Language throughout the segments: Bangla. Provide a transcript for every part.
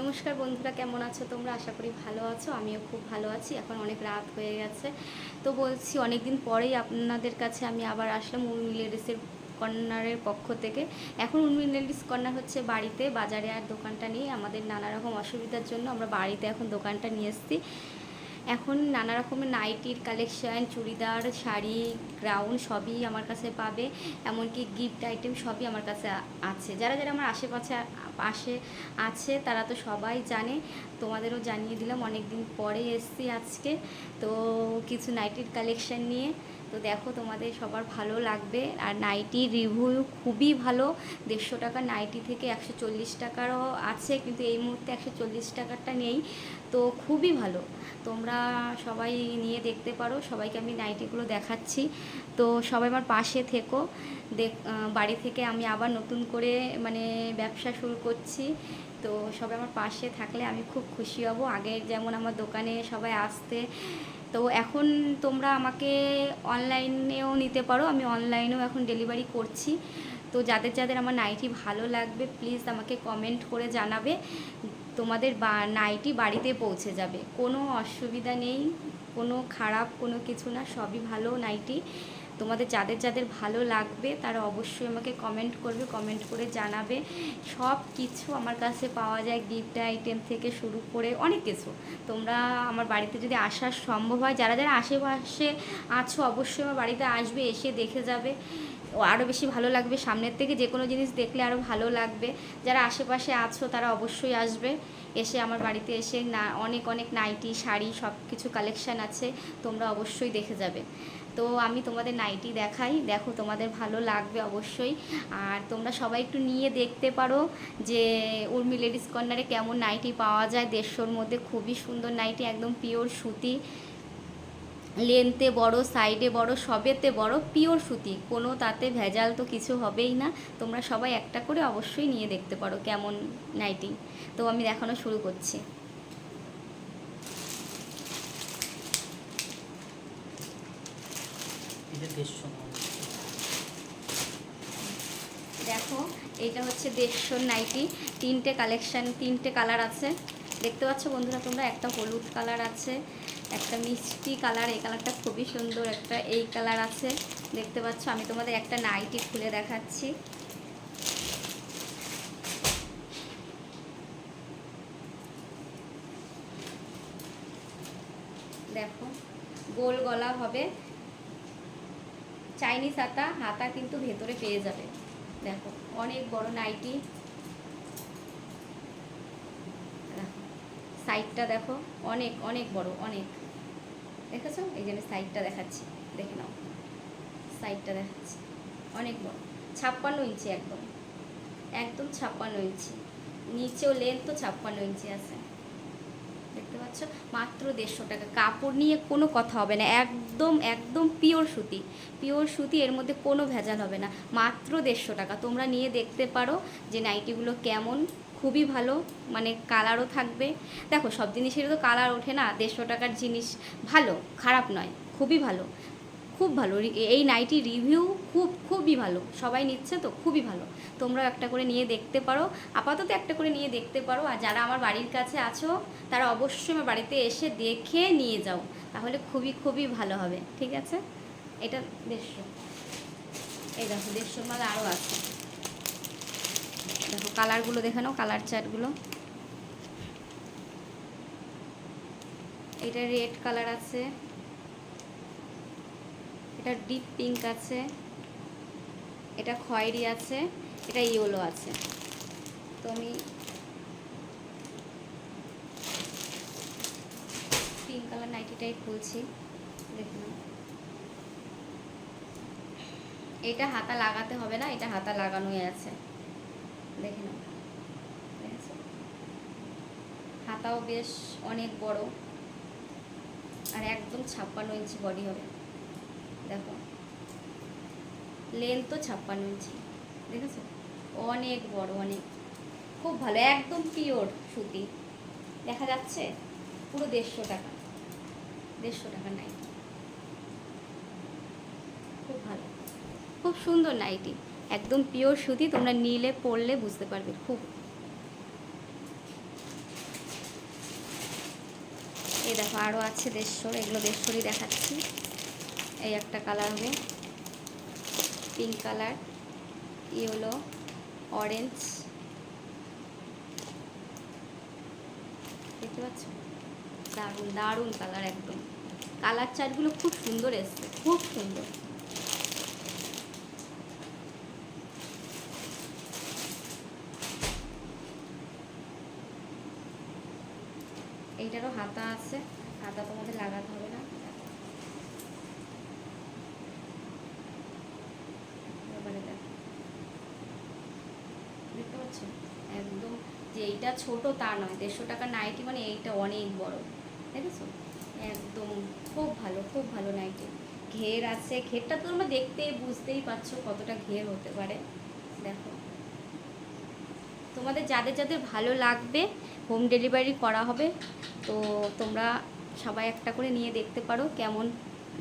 নমস্কার বন্ধুরা, কেমন আছো তোমরা? আশা করি ভালো আছো, আমিও খুব ভালো আছি। এখন অনেক রাত হয়ে গেছে। তো বলছি অনেক দিন পরেই আপনাদের কাছে আমি আবার আসলাম উর্মি লেডিসের কর্নারের পক্ষ থেকে। এখন উর্মি লেডিস কর্নার হচ্ছে বাড়িতে। বাজারে আর দোকানটা নিয়ে আমাদের নানা রকম অসুবিধার জন্য আমরা বাড়িতে এখন দোকানটা নিয়ে এসেছি। এখন নানা রকমের নাইটির কালেকশান চুড়িদার, শাড়ি গ্রাউন্ড সবই আমার কাছে পাবে। এমনকি গিফট আইটেম সবই আমার কাছে আছে। যারা যারা আমার আশেপাশে পাশে আছে, তারা তো সবাই জানে। তোমাদেরও জানিয়ে দিলাম অনেক দিন পরে এসছি আজকে। তো কিছু নাইটির কালেকশান নিয়ে তো দেখো তোমাদের সবার ভালো লাগবে। আর নাইটি রিভিউ খুবই ভালো। দেড়শো টাকা নাইটি থেকে একশো চল্লিশ টাকারও আছে, কিন্তু এই মুহূর্তে একশো চল্লিশ টাকারটা নেই। তো খুবই ভালো। তোমরা সবাই নিয়ে দেখতে পারো। সবাইকে আমি নাইটিগুলো দেখাচ্ছি। তো সবাই আমার পাশে থেকো। দেখ বাড়ি থেকে আমি আবার নতুন করে মানে ব্যবসা শুরু করছি। তো সবাই আমার পাশে থাকলে আমি খুব খুশি হব। আগের যেমন আমার দোকানে সবাই আসতে তো এখন তোমরা আমাকে অনলাইনেও নিতে পারো। আমি অনলাইনেও এখন ডেলিভারি করছি। তো যাদের যাদের আমার নাইটি ভালো লাগবে প্লিজ আমাকে কমেন্ট করে জানাবে। তোমাদের বা, নাইটি বাড়িতে পৌঁছে যাবে। কোনো অসুবিধা নেই, কোনো খারাপ কোনো কিছু না, সবই ভালো নাইটি। তোমাদের যাদের যাদের ভালো লাগবে, তারা অবশ্যই আমাকে কমেন্ট করবে কমেন্ট করে জানাবে। সব কিছু আমার কাছে পাওয়া যায় গিফট আইটেম থেকে শুরু করে অনেক কিছু। তোমরা আমার বাড়িতে যদি আসার সম্ভব হয়, যারা যারা আশেপাশে আছো, অবশ্যই আমার বাড়িতে আসবে, এসে দেখে যাবে। আরও বেশি ভালো লাগবে সামনের থেকে, যে কোনো জিনিস দেখলে আরও ভালো লাগবে। যারা আশেপাশে আছো, তারা অবশ্যই আসবে। এসে আমার বাড়িতে এসে না, অনেক অনেক নাইটি, শাড়ি সব কিছু কালেকশান আছে, তোমরা অবশ্যই দেখে যাবে। তো আমি তোমাদের নাইটি দেখাই। দেখো তোমাদের ভালো লাগবে অবশ্যই। আর তোমরা সবাই একটু নিয়ে দেখতে পারো যে উর্মি লেডিস কর্নারে কেমন নাইটি পাওয়া যায়। দেড়শোর মধ্যে খুবই সুন্দর নাইটি একদম পিওর সুতি। লেন্থে বড় সাইডে বড়, সবেতে বড় পিওর সুতি। কোনো তাতে ভেজাল তো কিছু হবেই না। তোমরা সবাই একটা করে অবশ্যই নিয়ে দেখতে পারো কেমন নাইটি তো আমি দেখানো শুরু করছি। এটা দেড়শো দেখো, এইটা হচ্ছে দেড়শোর নাইটি। তিনটে কালেকশন, তিনটে কালার আছে। দেখতে পাচ্ছ বন্ধুরা তোমরা? একটা হলুদ কালার আছে, একটা মিষ্টি কালার। এই কালারটা খুবই সুন্দর একটা এই কালার আছে। দেখতে পাচ্ছ, আমি তোমাদের একটা নাইটি খুলে দেখাচ্ছি। দেখো, গোল গলা হবে। চাইনিজ হাতা হাতা কিন্তু ভেতরে পেয়ে যাবে। দেখো, অনেক বড় নাইটি সাইডটা দেখো, অনেক অনেক বড়, অনেক। দেখেছ? এই জন্য সাইডটা দেখাচ্ছি। দেখে নাও। সাইডটা দেখাচ্ছি। অনেক বড়। ছাপ্পান্ন ইঞ্চি একদম। একদম ছাপ্পান্ন ইঞ্চি। নিচেও লেন্থ তো ছাপ্পান্ন ইঞ্চি আছে। দেখতে পাচ্ছ? মাত্র দেড়শো টাকা। কাপড় নিয়ে কোনো কথা হবে না। একদম একদম একদম পিওর সুতি। পিওর সুতি, এর মধ্যে কোনো ভেজাল হবে না। মাত্র দেড়শো টাকা। তোমরা নিয়ে দেখতে পারো যে নাইটিগুলো কেমন, খুবই ভালো মানে কালারও থাকবে। দেখো, সব জিনিসেরই তো কালার ওঠে না। দেড়শো টাকার জিনিস ভালো, খারাপ নয়, খুবই ভালো। খুব ভালো। এই নাইটি রিভিউ খুব, খুবই ভালো। সবাই নিচ্ছে তো, খুবই ভালো। তোমরাও একটা করে নিয়ে দেখতে পারো। আপাতত একটা করে নিয়ে দেখতে পারো। আর যারা আমার বাড়ির কাছে আছো, তারা অবশ্যই আমার বাড়িতে এসে দেখে নিয়ে যাও। তাহলে খুবই খুবই ভালো হবে। ঠিক আছে? এটা দেড়শো। এই দেখো, দেড়শো মাল আরও আছে। দেখো, কালারগুলো দেখে নাও, কালার চার্টগুলো। এটা রেড কালার আছে। এটা ডিপ পিঙ্ক আছে, এটা খয়েরি আছে, এটা ইয়েলো আছে। তো আমি পিঙ্ক কালার নাইটিটাই খুলছি, দেখুন। এটা হাতা লাগাতে হবে না, এটা হাতা লাগানোই আছে। দেখে নাও? হাতাও বেশ অনেক বড়, আর একদম ছাপ্পান্ন ইঞ্চি বডি হবে। দেখো। লেন্থ তো ছাপ্পান্ন ইঞ্চি, দেখেছ? অনেক বড়, অনেক। খুব ভালো, একদম পিওর সুতি। দেখা যাচ্ছে? পুরো দেড়শো টাকা। দেড়শো টাকা নাইটি খুব ভালো। খুব সুন্দর নাইটি একদম পিওর সুতি, তোমরা নিলে, পরলে বুঝতে পারবে, খুব। এই দেখো আরও আছে দেড়শোর, এগুলো দেড়শোরই দেখাচ্ছি। এই একটা কালার হবে। পিঙ্ক কালার ইয়েলো অরেঞ্জ দেখতে পাচ্ছ? দারুণ দারুণ কালার একদম। কালার চার্টগুলো খুব সুন্দর এসছে, খুব সুন্দর। এইটারও হাতা আছে, হাতা তোমাদের লাগাতে হবে না এবারে দেখো। দেখতে পাচ্ছ একদম যে এইটা ছোট তা নয়। দেড়শো টাকার নাইটি মানে এইটা অনেক বড়। দেখেছ? একদম খুব ভালো খুব ভালো নাইটি ঘের আছে। ঘেরটা তো তোমরা দেখতে বুঝতেই পারছ কতটা ঘের হতে পারে। দেখো। তোমাদের যাদের যাদের ভালো লাগবে হোম ডেলিভারি করা হবে, তো তোমরা সবাই একটা করে নিয়ে দেখতে পারো কেমন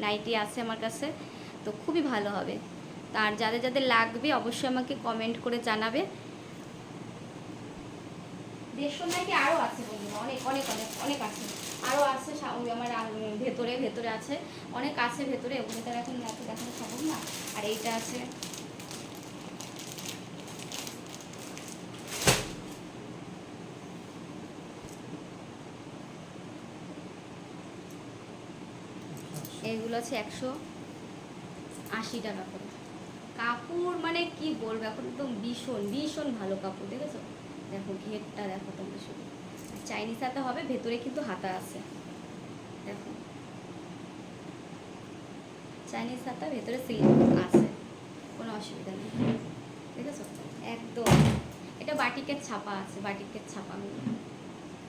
নাইটি আছে আমার কাছে। তো খুবই ভালো হবে। তার যাদের যাদের লাগবে, অবশ্যই আমাকে কমেন্ট করে জানাবে। দেড়শো নাইটি আরও আছে বন্ধুরা অনেক অনেক অনেক অনেক আছে। আরও আছে আমার ভেতরে ভেতরে আছে। অনেক আছে ভেতরে, ওগুলো তো আর এখন এত দেখানো সম্ভব না। আর এইটা আছে। এইগুলো আছে একশো আশি টাকা করে। কাপড় মানে কি বলব, এখন একদম ভীষণ ভীষণ ভালো কাপড়, দেখেছ? দেখো, ঘেরটা দেখো তোমরা শুধু। চাইনিজ হাতা হবে, ভেতরে কিন্তু হাতা আছে। দেখো। চাইনিজ হাতা, ভেতরে সিল্ক আছে। কোনো অসুবিধা নেই। দেখেছ? একদম। এটা বাটিকের ছাপা আছে, বাটিকের ছাপা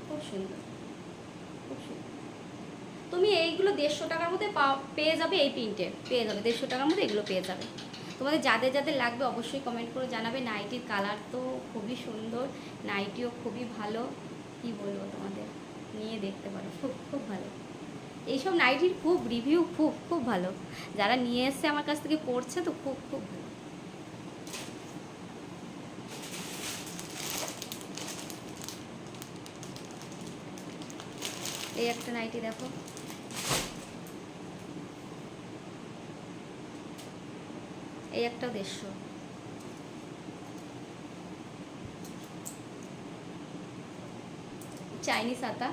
খুব সুন্দর। খুব সুন্দর। তুমি এইগুলো দেড়শো টাকার মধ্যে পেয়ে যাবে এই প্রিন্টে পেয়ে যাবে। দেড়শো টাকার মধ্যে এগুলো পেয়ে যাবে। তোমাদের যাদের যাদের লাগবে অবশ্যই কমেন্ট করে জানাবে। নাইটির কালার তো খুবই সুন্দর নাইটিও খুবই ভালো। কি বলব তোমাদের? নিয়ে দেখতে পারো, খুব খুব ভালো। এইসব নাইটির খুব রিভিউ খুব খুব ভালো। যারা নিয়ে এসছে আমার কাছ থেকে পড়ছে তো খুব খুব ভালো। এই একটা নাইটি দেখো। এই একটা দেড়শো। চাইনিজ আতা।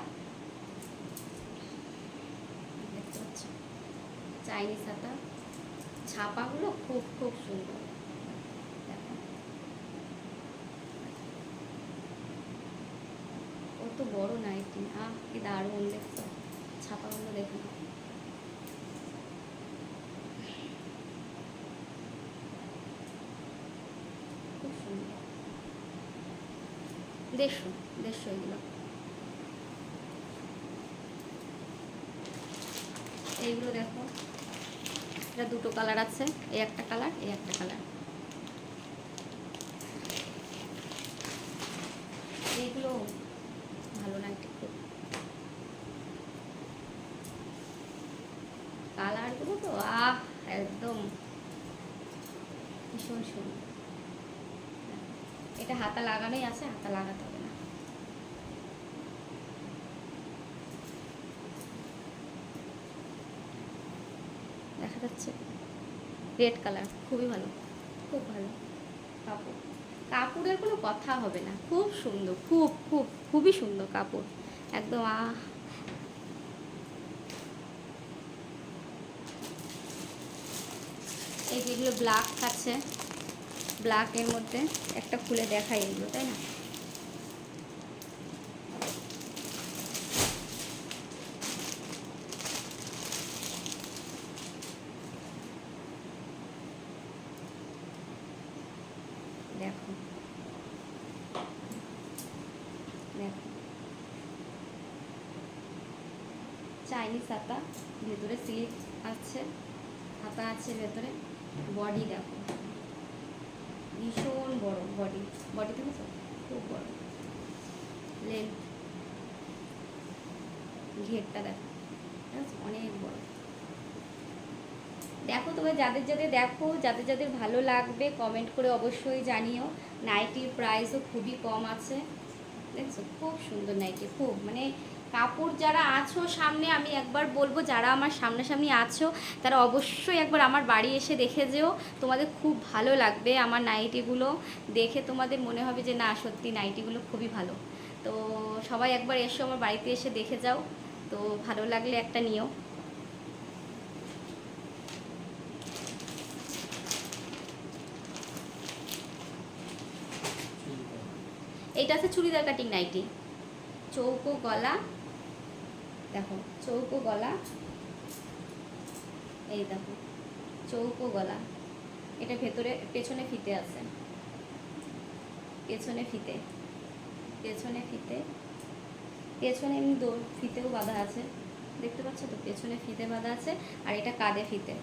চাইনিজ আতা। ছাপাগুলো খুব খুব সুন্দর। কত বড় নাইটি। আহ, কি দারুণ দেখতো। ছাপাগুলো দেখো না খুব সুন্দর দেড়শো দেড়শো এগুলো। এইগুলো দেখো। এটা দুটো কালার আছে, এই একটা কালার, এই একটা কালার। এইগুলো ভালো খুব কালারগুলো তো, আহ, একদম। ভীষণ সুন্দর। এটা হাতা লাগানোই আছে, হাতা লাগাতে হবে না দেখা যাচ্ছে রেড কালার খুবই ভালো। খুব ভালো। কাপড়। কাপড়ের কোনো কথা হবে না। খুব সুন্দর, খুব খুব, খুবই সুন্দর কাপড়। একদম আহ। এই যেগুলো ব্ল্যাক আছে। ব্ল্যাকের মধ্যে একটা খুলে দেখাই এগুলো, তাই না? দেখো। দেখো। চাইনিজ হাতা ভেতরে সিল্ক আছে, হাতা আছে ভেতরে বডি দেখো। ভীষণ বড় বডি বডি দেখেছ খুব বড়। লেন্থ ঘেরটা দেখো? অনেক বড়। দেখো তবে যাদের যাদের দেখো, যাদের যাদের ভালো লাগবে কমেন্ট করে অবশ্যই জানিও। নাইটির প্রাইসও খুবই কম আছে। দেখছ? খুব সুন্দর নাইটি খুব। মানে কাপড় যারা আছো সামনে, আমি একবার বলব, যারা আমার সামনাসামনি আছো, তারা অবশ্যই একবার আমার বাড়ি এসে দেখে যেও। তোমাদের খুব ভালো লাগবে আমার নাইটিগুলো দেখে তোমাদের মনে হবে যে, না, সত্যি নাইটিগুলো খুবই ভালো। তো সবাই একবার এসো আমার বাড়িতে এসে দেখে যাও। তো ভালো লাগলে একটা নিও। এইটা আছে চুড়িদার কাটিং নাইটি। চৌকো গলা, দেখো, চৌকো গলা, এই দেখো, চৌকো গলা। এটা ভেতরে, পেছনে ফিতে আছে। পেছনে ফিতে পেছনে ফিতে, পেছনে এমনি দৌড় ফিতেও বাঁধা আছে। দেখতে পাচ্ছ তো? পেছনে ফিতে বাঁধা আছে আর এটা কাঁধে ফিতে।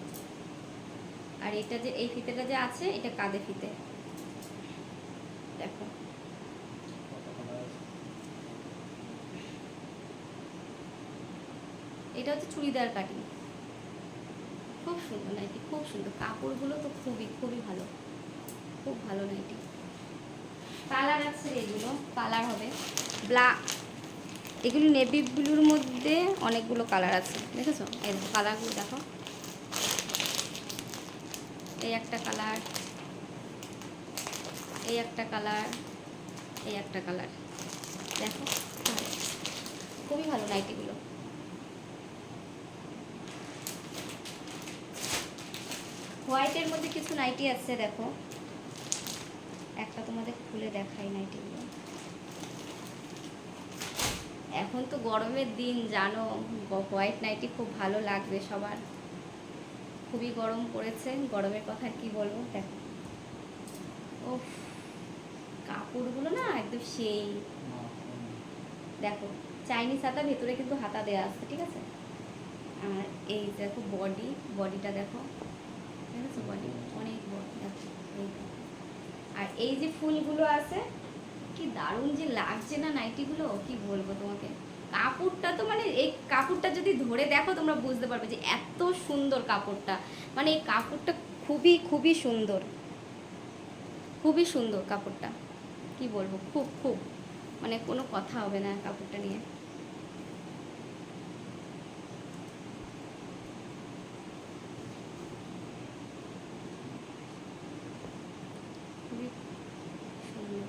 আর এটা যে, এই ফিতেটা যে আছে, এটা কাঁধে ফিতে দেখো এটা হচ্ছে চুড়িদার কাটিং খুব সুন্দর নাইটি খুব সুন্দর। কাপড়গুলো তো খুবই খুবই ভালো। খুব ভালো নাইটি কালার আছে এগুলো কালার হবে। ব্ল্যাক এগুলি নেভি ব্লুর মধ্যে অনেকগুলো কালার আছে, দেখেছ? এই দেখো কালারগুলো দেখো। এই একটা কালার এই একটা কালার এই একটা কালার দেখো। খুবই ভালো নাইটিগুলো হোয়াইটের মধ্যে কিছু নাইটি আছে, দেখো। একটা তোমাদের খুলে দেখাই নাইটিগুলো। এখন তো গরমের দিন, জানো হোয়াইট নাইটি খুব ভালো লাগবে সবার। খুবই গরম পড়েছে, গরমের কথা কি বলব, দেখো। ও কাপড়গুলো না একদম সেই। দেখো, চাইনিজ হাতা ভেতরে কিন্তু হাতা দেওয়া আছে, ঠিক আছে? আর এই দেখো বডি, বডিটা দেখো। অনেক বড় আর এই যে ফুলগুলো আছে, কি দারুণ যে লাগছে না নাইটিগুলো কি বলব তোমাকে? কাপড়টা তো মানে এই কাপড়টা যদি ধরে দেখো, তোমরা বুঝতে পারবে যে এত সুন্দর কাপড়টা। মানে এই কাপড়টা খুবই খুবই সুন্দর। খুবই সুন্দর কাপড়টা। কি বলব? খুব খুব। মানে কোনো কথা হবে না কাপড়টা নিয়ে খুবই সুন্দর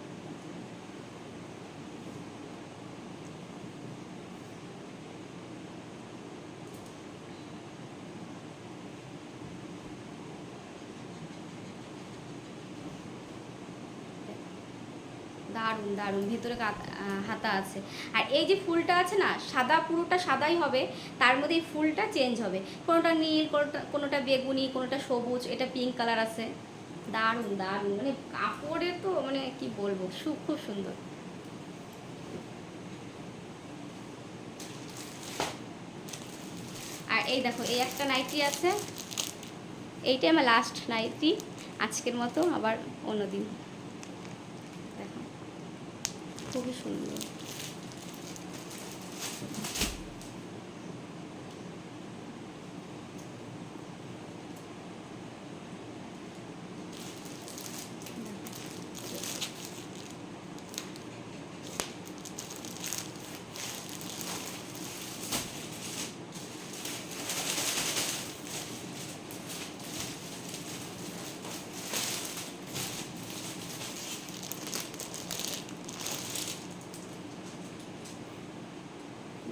দারুণ দারুণ। ভেতরে হাতা আছে। আর এই যে ফুলটা আছে না, সাদা, পুরোটা সাদাই হবে, তার মধ্যে এই ফুলটা চেঞ্জ হবে। কোনোটা নীল, কোনোটা কোনোটা বেগুনি, কোনোটা সবুজ, এটা পিঙ্ক কালার আছে। দারুণ দারুণ। মানে কাপড়ে তো মানে কি বলব, সু খুব সুন্দর। আর এই দেখো, এই একটা নাইটি আছে। এইটাই আমার লাস্ট নাইটি। আজকের মতো আবার অন্যদিন দেখো খুবই সুন্দর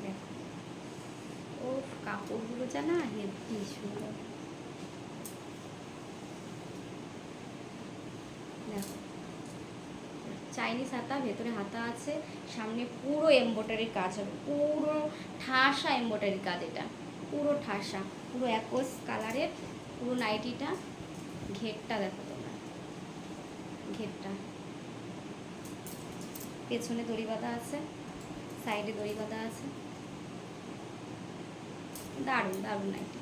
দেখো ও কাপড়গুলো জানা, হেভি সুন্দর চাইনিজ হাতা, ভেতরে হাতা আছে, সামনে পুরো এমব্রয়ডারির কাজ হবে। পুরো ঠাসা এমব্রয়ডারির কাজ এটা। পুরো ঠাসা, পুরো একোস কালারের পুরো নাইটিটা, ঘেরটা দেখো তোমরা। ঘেরটা। পেছনে দড়ি বাঁধা আছে সাইডে দড়ি বাঁধা আছে। দারুণ দারুণ নাইটি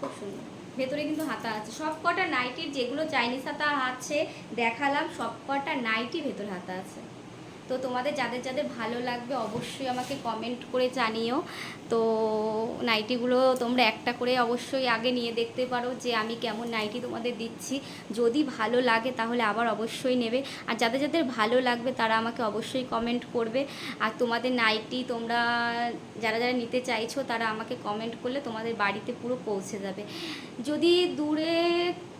খুব সুন্দর। ভেতরে কিন্তু হাতা আছে। সব কটা নাইটির যেগুলো চাইনিজ হাতা আছে, দেখালাম সব কটা নাইটি ভেতরে হাতা আছে। তো তোমাদের যাদের যাদের ভালো লাগবে অবশ্যই আমাকে কমেন্ট করে জানিও। তো নাইটিগুলো তোমরা একটা করে অবশ্যই আগে নিয়ে দেখতে পারো যে আমি কেমন নাইটি তোমাদের দিচ্ছি। যদি ভালো লাগে তাহলে আবার অবশ্যই নেবে। আর যাদের যাদের ভালো লাগবে তারা আমাকে অবশ্যই কমেন্ট করবে। আর তোমাদের নাইটি তোমরা যারা যারা নিতে চাইছো তারা আমাকে কমেন্ট করলে তোমাদের বাড়িতে পুরো পৌঁছে যাবে। যদি দূরে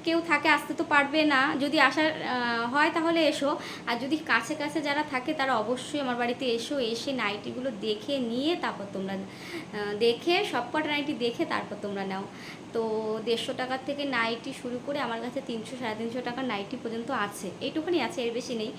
কেউ থাকে, আসতে তো পারবে না। যদি আসার হয় তাহলে এসো। আর যদি কাছে কাছে যারা থাকে, তারা অবশ্যই আমার বাড়িতে এসো। এসে নাইটিগুলো দেখে নিয়ে তারপর তোমরা দেখে সব কটা নাইটি দেখে তারপর তোমরা নাও। তো দেড়শো টাকার থেকে নাইটি শুরু করে আমার কাছে তিনশো, সাড়ে তিনশো টাকার নাইটি পর্যন্ত আছে। এইটুখানি আছে, এর বেশি নেই।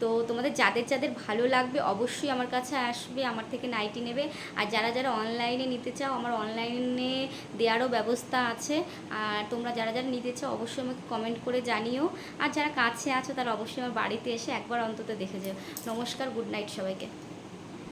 তো তোমাদের যাদের যাদের ভালো লাগবে, অবশ্যই আমার কাছে আসবে, আমার থেকে নাইটি নেবে। আর যারা যারা অনলাইনে নিতে চাও, আমার অনলাইনে দেওয়ারও ব্যবস্থা আছে। আর তোমরা যারা যারা নিতে চাও অবশ্যই আমাকে কমেন্ট করে জানিও। আর যারা কাছে আছো তারা অবশ্যই আমার বাড়িতে এসে একবার অন্তত দেখে যেও। নমস্কার গুড নাইট সবাইকে।